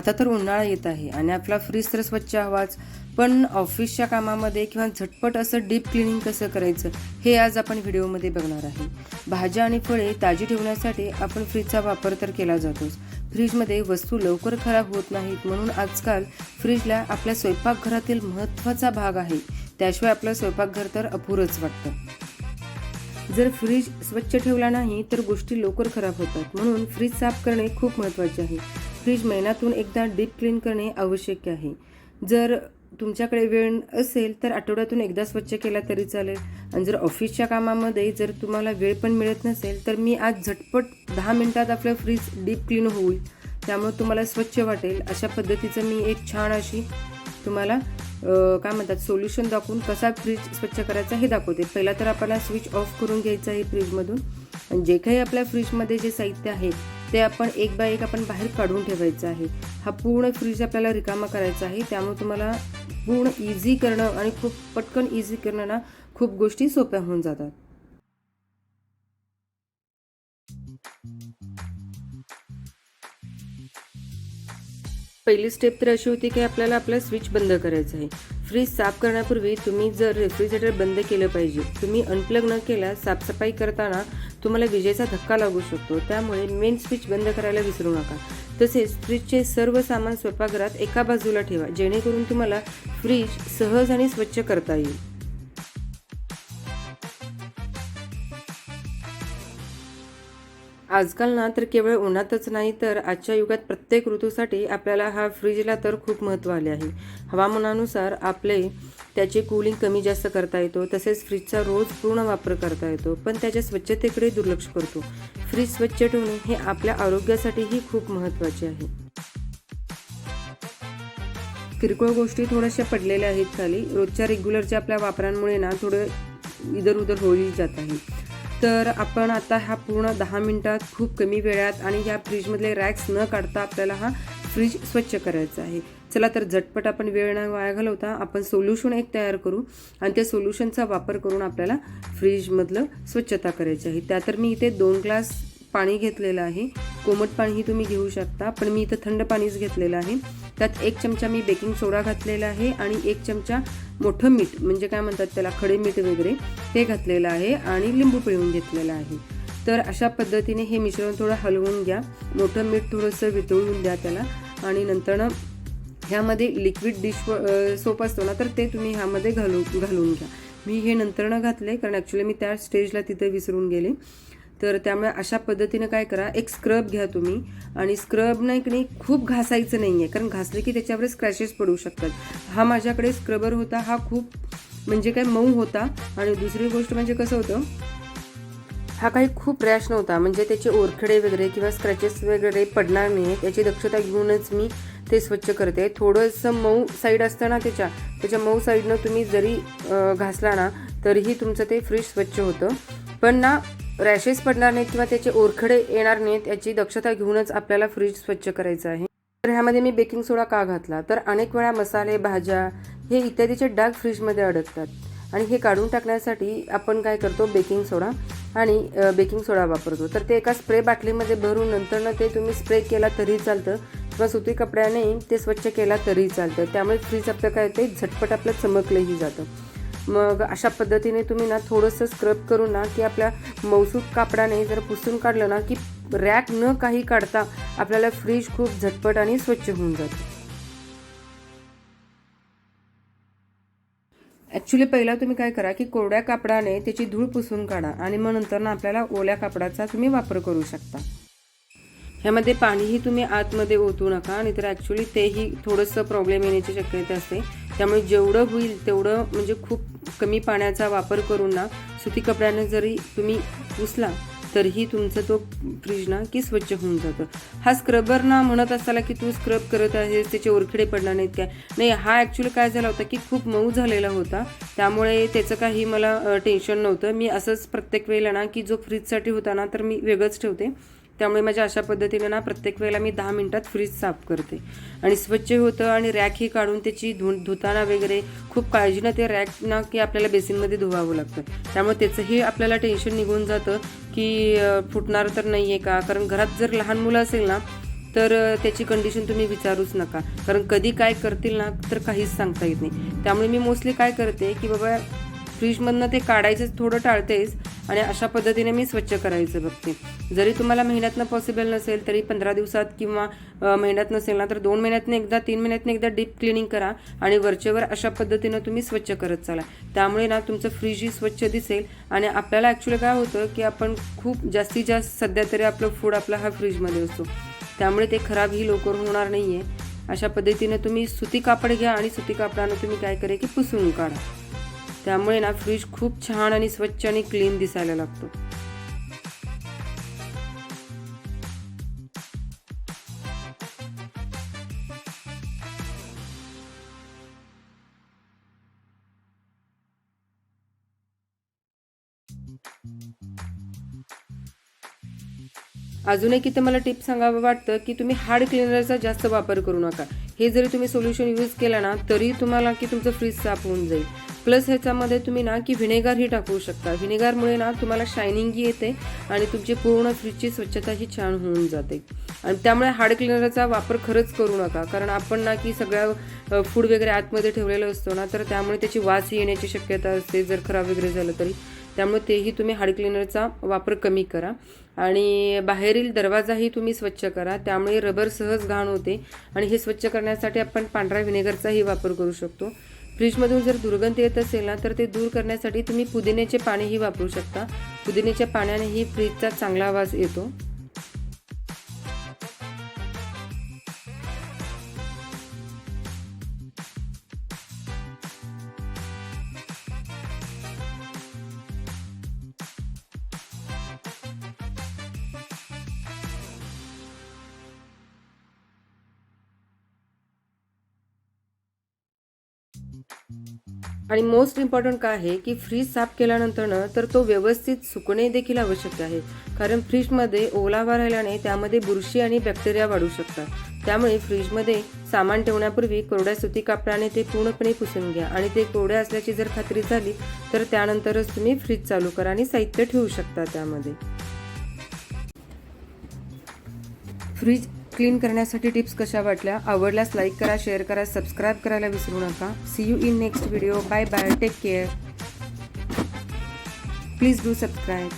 आता तर उन्हाळा येत आहे आणि आपला फ्रीज तर स्वच्छ हवाच. पण ऑफिसच्या कामामध्ये किंवा झटपट असं डीप क्लिनिंग कसं करायचं हे आज आपण व्हिडिओमध्ये बघणार आहे. भाज्या आणि फळे ताजी ठेवण्यासाठी आपण फ्रीजचा वापर तर केला जातोच. फ्रीजमध्ये वस्तू लवकर खराब होत नाहीत म्हणून आजकाल फ्रीजला आपल्या स्वयंपाकघरातील महत्त्वाचा भाग आहे. त्याशिवाय आपलं स्वयंपाकघर तर अपुरंच वाटतं. जर फ्रीज स्वच्छ ठेवला नाही तर गोष्टी लवकर खराब होतात म्हणून फ्रीज साफ करणे खूप महत्त्वाचे आहे. फ्रीज महिन्यातून एकदा डीप क्लीन करणे आवश्यक आहे. जर तुमच्याकडे वेळ असेल तर आठवड्यातून एकदा स्वच्छ केला तरी चालेल. आणि जर ऑफिसच्या कामामध्ये जर तुम्हाला वेळ पण मिळत नसेल तर मी आज झटपट दहा मिनटात आपलं फ्रीज डीप क्लीन होईल. त्यामुळे तुम्हाला स्वच्छ वाटेल. अशा पद्धतीचं मी एक छान अशी तुम्हाला काय म्हणतात सोल्युशन दाखवून कसा फ्रीज स्वच्छ करायचा हे दाखवते. पहिला तर आपल्याला स्विच ऑफ करून घ्यायचं आहे फ्रीजमधून. आणि जे काही आपल्या फ्रीजमध्ये जे साहित्य आहे ते आपण एक बाय एक आपण बाहेर काढून ठेवायचं आहे. हा पूर्ण फ्रीज आपल्याला रिकामा करायचा आहे. त्यामुळे तुम्हाला पूर्ण इझी करणं आणि खूप पटकन इझी करणं ना खूप गोष्टी सोप्या होऊन जातात. पहिली स्टेप तर अशी होती की आपल्याला आपला स्विच बंद करायचं आहे. फ्रीज साफ करण्यापूर्वी तुम्ही जर रेफ्रिजरेटर बंद केलं पाहिजे तुम्ही अनप्लग न केल्यास साफसफाई करताना तुम्हाला विजेचा धक्का लागू शकतो. त्यामुळे मेन स्विच बंद करायला विसरू नका. तसेच फ्रीजचे सर्व सामान स्वयंपाकघरात एका बाजूला ठेवा जेणेकरून तुम्हाला फ्रीज सहज आणि स्वच्छ करता येईल. आजकाल ना तर केवळ उन्हातच नाही तर आजच्या युगात प्रत्येक ऋतूसाठी आपल्याला हा फ्रीजला तर खूप महत्त्व आले आहे. हवामानानुसार आपले त्याचे कूलिंग कमी जास्त करता येतो तसेच फ्रीजचा रोज पूर्ण वापर करता येतो पण त्याच्या स्वच्छतेकडे दुर्लक्ष करतो. फ्रीज स्वच्छ ठेवणे हे आपल्या आरोग्यासाठीही खूप महत्त्वाचे आहे. किरकोळ गोष्टी थोड्याशा पडलेल्या आहेत खाली. रोजच्या रेग्युलरच्या आपल्या वापरांमुळे ना थोडं इधर उधर होईल जात आहे. तर आपण आता हा पूर्ण दहा मिनटात खूप कमी वेळात आणि या फ्रीजमधले रॅक्स न काढता आपल्याला हा फ्रीज स्वच्छ करायचा आहे. चला तर झटपट आपण वेळ न वाया घालवता आपण सोल्युशन एक तयार करू आणि त्या सोल्युशनचा वापर करून आपल्याला फ्रीजमधलं स्वच्छता करायची आहे. त्या तर मी इथे दोन ग्लास पाणी घेतलेलं आहे. कोमट पाणीही तुम्ही घेऊ शकता पण मी इथं थंड पाणीच घेतलेलं आहे. त्यात एक चमचा मी बेकिंग सोडा घातलेला आहे आणि एक चमचा मोठं मीठ म्हणजे काय म्हणतात त्याला खडे मीठ वगैरे ते घातलेलं आहे आणि लिंबू पिळून घेतलेलं आहे. तर अशा पद्धतीने हे मिश्रण थोडं हलवून घ्या. मोठं मीठ थोडंसं वितळून द्या त्याला. आणि नंतर ह्यामध्ये लिक्विड डिश सोप असतो ना तर ते तुम्ही ह्यामध्ये घालून घालून घ्या. मी हे नंतरनं घातले कारण ॲक्च्युली मी त्या स्टेजला तिथे विसरून गेले. तर त्यामुळे अशा पद्धतीनं काय करा एक स्क्रब घ्या तुम्ही. आणि स्क्रब नाही की नाही खूप घासायचं नाही आहे कारण घासले की त्याच्यावर स्क्रॅचेस पडू शकतात. हा माझ्याकडे स्क्रबर होता हा खूप म्हणजे काय मऊ होता. आणि दुसरी गोष्ट म्हणजे कसं होतं हा काही खूप रॅश नव्हता. म्हणजे त्याचे ओरखडे वगैरे किंवा स्क्रॅचेस वगैरे पडणार नाही याची दक्षता घेऊनच मी ते स्वच्छ करते. थोडंसं मऊ साईड असतं ना त्याच्या त्याच्या मऊ साईडनं तुम्ही जरी घासला ना तरीही तुमचं ते फ्रीज स्वच्छ होतं. पण ना रॅशेस पडणार नाहीत किंवा त्याचे ओरखडे येणार नाहीत याची दक्षता घेऊनच आपल्याला फ्रीज स्वच्छ करायचं आहे. तर ह्यामध्ये मी बेकिंग सोडा का घातला? तर अनेक वेळा मसाले भाज्या हे इत्यादीचे डाग फ्रीजमध्ये अडकतात. आणि हे काढून टाकण्यासाठी आपण काय करतो? बेकिंग सोडा आणि बेकिंग सोडा वापरतो. तर ते एका स्प्रे बाटलीमध्ये भरून नंतरनं ते तुम्ही स्प्रे केला तरी चालतं किंवा सुती कपड्याने ते स्वच्छ केला तरी चालतं. त्यामुळे फ्रीज आपलं काय ते झटपट आपलं चमकलंही जातं. मग अशा पद्धतीने तुम्ही ना थोडंसं स्क्रब करून ना की आपल्या मौसूद कापडाने जर पुसून काढलं ना की रॅक न काही काढता आपल्याला फ्रीज खूप झटपट आणि स्वच्छ होऊन जातो. ॲक्च्युली पहिला तुम्ही काय करा की कोरड्या कापडाने त्याची धूळ पुसून काढा आणि मग नंतर ना आपल्याला ओल्या कापडाचा तुम्ही वापर करू शकता. ह्यामध्ये पाणीही तुम्ही आतमध्ये ओतू नका आणि तर ॲक्च्युली तेही थोडंसं प्रॉब्लेम येण्याची शक्यता असते. त्यामुळे जेवढं होईल तेवढं म्हणजे खूप कमी पाण्याचा वापर करून ना सुती कपड्याने जरी तुम्ही पुसला तरीही तुमचं तो फ्रीज ना की स्वच्छ होऊन जातं. हा स्क्रबर ना म्हणत असताना की तू स्क्रब करत आहेस त्याचे ओरखडे पडणार नाहीत काय? नाही हा ॲक्च्युली काय झाला होता की खूप मऊ झालेला होता. त्यामुळे त्याचं काही मला टेन्शन नव्हतं. मी असंच प्रत्येक वेळेला ना की जो फ्रीजसाठी होता ना तर मी वेगळंच ठेवते. त्यामुळे माझ्या अशा पद्धतीने ना प्रत्येक वेळेला मी दहा मिनटात फ्रीज साफ करते. आणि स्वच्छ होतं आणि रॅकही काढून त्याची धु धुताना वगैरे खूप काळजीनं ते रॅक ना की आपल्याला बेसिनमध्ये धुवावं लागतं. त्यामुळे त्याचंही आपल्याला टेन्शन निघून जातं की फुटणार तर नाही आहे का? कारण घरात जर लहान मुलं असेल ना तर त्याची कंडिशन तुम्ही विचारूच नका. कारण कधी काय करतील ना तर काहीच सांगता येत नाही. त्यामुळे मी मोस्टली काय करते की बाबा फ्रीजमधनं ते काढायचं थोडं टाळतेच आणि अशा पद्धतीने मी स्वच्छ करायचं बघते. जरी तुम्हाला महिन्यातनं पॉसिबल नसेल तरी पंधरा दिवसात किंवा महिन्यात नसेल ना तर दोन महिन्यातनं एकदा तीन महिन्यातनं एकदा डीप क्लिनिंग करा आणि वरचेवर अशा पद्धतीनं तुम्ही स्वच्छ करत चाला. त्यामुळे ना तुमचं फ्रीजही स्वच्छ दिसेल आणि आपल्याला ॲक्च्युली काय होतं की आपण खूप जास्तीत जास्त सध्या तरी आपलं फूड आपला हा फ्रीजमध्ये असतो. त्यामुळे ते खराबही लवकर होणार नाही आहे अशा पद्धतीनं तुम्ही सुती कापड घ्या आणि सुती कापडानं तुम्ही काय करा की पुसून काढा. त्यामुळे ना फ्रीज खूप छान आणि स्वच्छ आणि क्लीन दिसायला लागतो. अजून एक इथं मला टिप सांगावं वाटतं की तुम्ही हार्ड क्लिनरचा जास्त वापर करू नका. हे जरी तुम्ही सोल्युशन यूज केलं ना तरी तुम्हाला की तुमचं फ्रीज साफ होऊन जाईल. प्लस ह्याच्यामध्ये तुम्ही ना की व्हिनेगारही टाकू शकता. व्हिनेगारमुळे ना तुम्हाला शायनिंगही येते आणि तुमची पूर्ण फ्रीजची स्वच्छताही छान होऊन जाते. आणि त्यामुळे हार्ड क्लिनरचा वापर खरंच करू नका. कारण आपण ना की सगळ्या फूड वगैरे आतमध्ये ठेवलेलं असतो ना तर त्यामुळे त्याची वास येण्याची शक्यता असते जर खराब वगैरे झालं तरी. त्यामुळे तेही तुम्ही हार्ड क्लिनरचा वापर कमी करा. आणि बाहेरील दरवाजाही तुम्ही स्वच्छ करा. त्यामुळे रबर सहज घाण होते आणि हे स्वच्छ करण्यासाठी आपण पांढऱ्या व्हिनेगरचाही वापर करू शकतो. फ्रीजमधून जर दुर्गंध येत असेल ना तर ते दूर करण्यासाठी तुम्ही पुदिन्याचे पाणीही वापरू शकता. पुदिन्याच्या पाण्यानेही फ्रीजचा चांगला आवाज येतो. आणि मोस्ट इम्पॉर्टंट काय आहे की फ्रीज साफ केल्यानंतरनं तर तो व्यवस्थित सुकणे देखील आवश्यक आहे. कारण फ्रीजमध्ये ओलावा राहिल्याने त्यामध्ये बुरशी आणि बॅक्टेरिया वाढू शकतात. त्यामुळे फ्रीजमध्ये सामान ठेवण्यापूर्वी कोरड्या सुती कापडाने ते पूर्णपणे पुसून घ्या. आणि ते कोरडे असल्याची जर खात्री झाली तर त्यानंतरच तुम्ही फ्रीज चालू करा आणि साहित्य ठेवू शकता त्यामध्ये. फ्रीज क्लीन करण्यासाठी टिप्स कशा वाटल्या? आवडल्यास लाईक करा शेअर करा सबस्क्राईब करायला विसरू नका. See you in next video bye bye take care please do subscribe